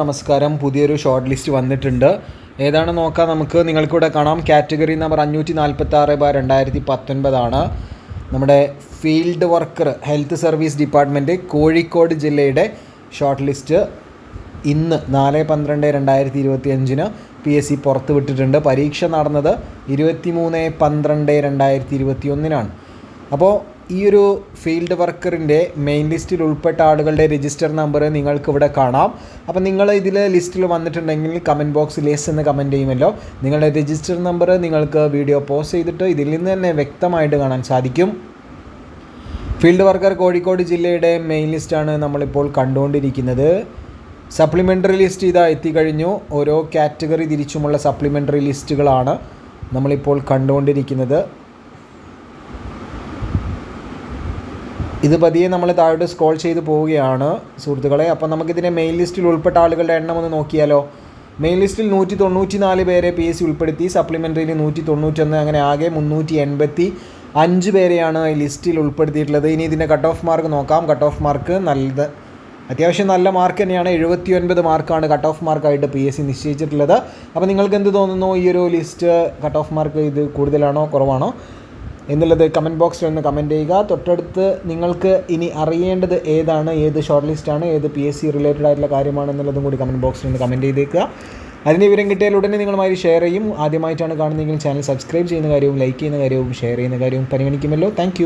നമസ്കാരം. പുതിയൊരു short list വന്നിട്ടുണ്ട്. ഏതാണ് നോക്കാം നമുക്ക്? നിങ്ങൾക്കിവിടെ കാണാം. കാറ്റഗറി നമ്പർ അഞ്ഞൂറ്റി നാൽപ്പത്തി ആറ് ബാർ രണ്ടായിരത്തി പത്തൊൻപതാണ് നമ്മുടെ field worker health service department Kozhikode ജില്ലയുടെ ഷോർട്ട് ലിസ്റ്റ് ഇന്ന് നാല് പന്ത്രണ്ട് രണ്ടായിരത്തി ഇരുപത്തി അഞ്ചിന് പി എസ് സി പുറത്ത് വിട്ടിട്ടുണ്ട്. പരീക്ഷ നടന്നത് ഇരുപത്തി മൂന്ന് പന്ത്രണ്ട് രണ്ടായിരത്തി ഇരുപത്തി ഒന്നിനാണ് അപ്പോൾ ഈ ഒരു ഫീൽഡ് വർക്കറിന്റെ മെയിൻ ലിസ്റ്റിൽ ഉൾപ്പെട്ട ആളുകളുടെ രജിസ്റ്റർ നമ്പർ നിങ്ങൾക്ക് ഇവിടെ കാണാം. അപ്പം നിങ്ങൾ ഇതിൽ ലിസ്റ്റിൽ വന്നിട്ടുണ്ടെങ്കിൽ കമന്റ് ബോക്സിൽ യെസ് എന്ന് കമന്റ് ചെയ്യുമല്ലോ. നിങ്ങളുടെ രജിസ്റ്റർ നമ്പർ നിങ്ങൾക്ക് വീഡിയോ പോസ്റ്റ് ചെയ്തിട്ട് ഇതിൽ നിന്ന് തന്നെ വ്യക്തമായിട്ട് കാണാൻ സാധിക്കും. ഫീൽഡ് വർക്കർ കോഴിക്കോട് ജില്ലയുടെ മെയിൻ ലിസ്റ്റാണ് നമ്മളിപ്പോൾ കണ്ടുകൊണ്ടിരിക്കുന്നത്. സപ്ലിമെന്ററി ലിസ്റ്റ് ഇതാ എത്തിക്കഴിഞ്ഞു. ഓരോ കാറ്റഗറി തിരിച്ചുമുള്ള സപ്ലിമെന്ററി ലിസ്റ്റുകളാണ് നമ്മളിപ്പോൾ കണ്ടുകൊണ്ടിരിക്കുന്നത്. ഇത് പതിയെ നമ്മൾ താഴോട്ട് സ്ക്രോൾ ചെയ്ത് പോവുകയാണ് സുഹൃത്തുക്കളെ. അപ്പോൾ നമുക്കിതിനെ മെയിൻ ലിസ്റ്റിൽ ഉൾപ്പെട്ട ആളുകളുടെ എണ്ണം ഒന്ന് നോക്കിയാലോ. മെയിൻ ലിസ്റ്റിൽ നൂറ്റി തൊണ്ണൂറ്റി നാല് പേരെ പി എസ് സി ഉൾപ്പെടുത്തി സപ്ലിമെന്ററിയിൽ നൂറ്റി തൊണ്ണൂറ്റൊന്ന് അങ്ങനെ ആകെ മുന്നൂറ്റി എൺപത്തി അഞ്ച് പേരെയാണ് ഈ ലിസ്റ്റിൽ ഉൾപ്പെടുത്തിയിട്ടുള്ളത്. ഇനി ഇതിന്റെ കട്ട് ഓഫ് മാർക്ക് നോക്കാം. കട്ട് ഓഫ് മാർക്ക് നല്ലത് അത്യാവശ്യം നല്ല മാർക്ക് തന്നെയാണ്. എഴുപത്തി ഒൻപത് മാർക്കാണ് കട്ട് ഓഫ് മാർക്കായിട്ട് പി എസ് സി നിശ്ചയിച്ചിട്ടുള്ളത്. അപ്പോൾ നിങ്ങൾക്ക് എന്ത് തോന്നുന്നു? ഈ ഒരു ലിസ്റ്റ് കട്ട് ഓഫ് മാർക്ക് ഇത് കൂടുതലാണോ കുറവാണോ? എന്നുള്ളത് കമന്റ് ബോക്സിൽ ഒന്ന് കമന്റ് ചെയ്യുക. തൊട്ടടുത്ത് നിങ്ങൾക്ക് ഇനി അറിയേണ്ടത് ഏതാണ് ഏത് ഷോർട്ട് ലിസ്റ്റാണ് ഏത് പി എസ് സി റിലേറ്റഡ് ആയിട്ടുള്ള കാര്യമാണ് എന്നുള്ളതും കൂടി കമന്റ് ബോക്സിൽ ഒന്ന് കമന്റ് ചെയ്തേക്കുക. അതിന്റെ വിവരം കിട്ടിയാൽ ഉടനെ നിങ്ങളുമായി ഷെയർ ചെയ്യും. ആദ്യമായിട്ടാണ് കാണുന്നതെങ്കിൽ ചാനൽ സബ്സ്ക്രൈബ് ചെയ്യുന്ന കാര്യവും ലൈക്ക് ചെയ്യുന്ന കാര്യവും ഷെയർ ചെയ്യുന്ന കാര്യവും പരിഗണിക്കുമല്ലോ. താങ്ക്